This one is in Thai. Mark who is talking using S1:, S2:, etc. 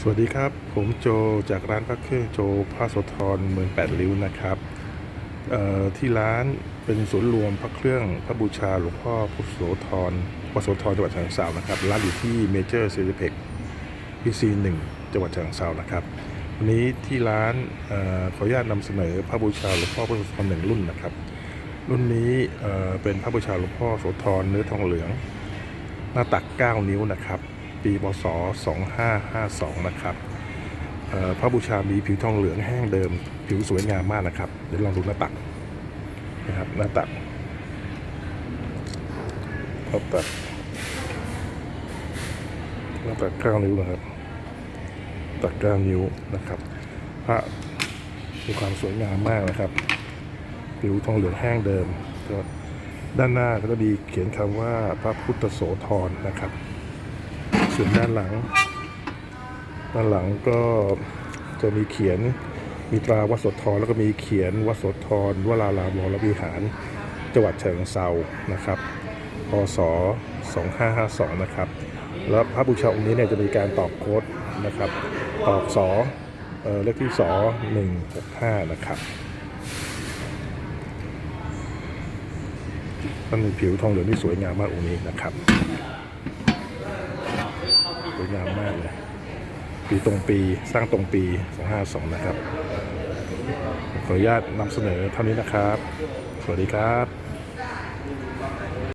S1: สวัสดีครับ ผมโจจากร้านพระเครื่องโจพระโสธรเมืองแปดริ้วนะครับที่ร้านเป็นศูนย์รวมพระเครื่องพระบูชาหลวงพ่อพุทธโสธรวัดโสธรจังหวัดฉะเชิงเทรานะครับร้านอยู่ที่เมเจอร์เซอร์เพกพีซีหนึ่งจังหวัดฉะเชิงเทรานะครับวันนี้ที่ร้านออขออนุญาตนำเสนอพระบูชาหลวงพ่อพุทธโสธรหนึ่งรุ่นนะครับ รุ่นนี้เเป็นพระบูชาหลวงพ่อโสธรเนื้อทองเหลือง หน้าตัก 9 นิ้วนะครับ ปีพศ2552 นะครับพระบูชามีผิวทองเหลืองแห้งเดิม ผิวสวยงามมากนะครับ เดี๋ยวลองดูหน้าตักนะครับหน้าตักหน้าตักหน้าตัก9นิ้วนะครับ ตัก9นิ้วนะครับ พระมีความสวยงามมากนะครับ ผิวทองเหลืองแห้งเดิมก็ด้านหน้าก็จะมีเขียนคำว่าพระพุทธโสธรนะครับ ส่วนด้านหลัง ด้านหลังก็จะมีเขียนมีตราวัดโสธรแล้วก็มีเขียนวัดโสธรวรารามวรวิหาร จังหวัดเชิงเซานะครับพศ2552 นะครับ แล้วพระบูชาองค์นี้เนี่ยจะมีการตอกโค้ดนะครับ ตอกสเอ่อเลขที่สอ165 นะครับมันมีผิวทองเหลืองที่สวยงามมากองค์นี้นะครับ สวยงามมากเลย ปีตรงปีสร้างตรงปี 252 นะครับ ขออนุญาตนำเสนอเท่านี้นะครับ สวัสดีครับ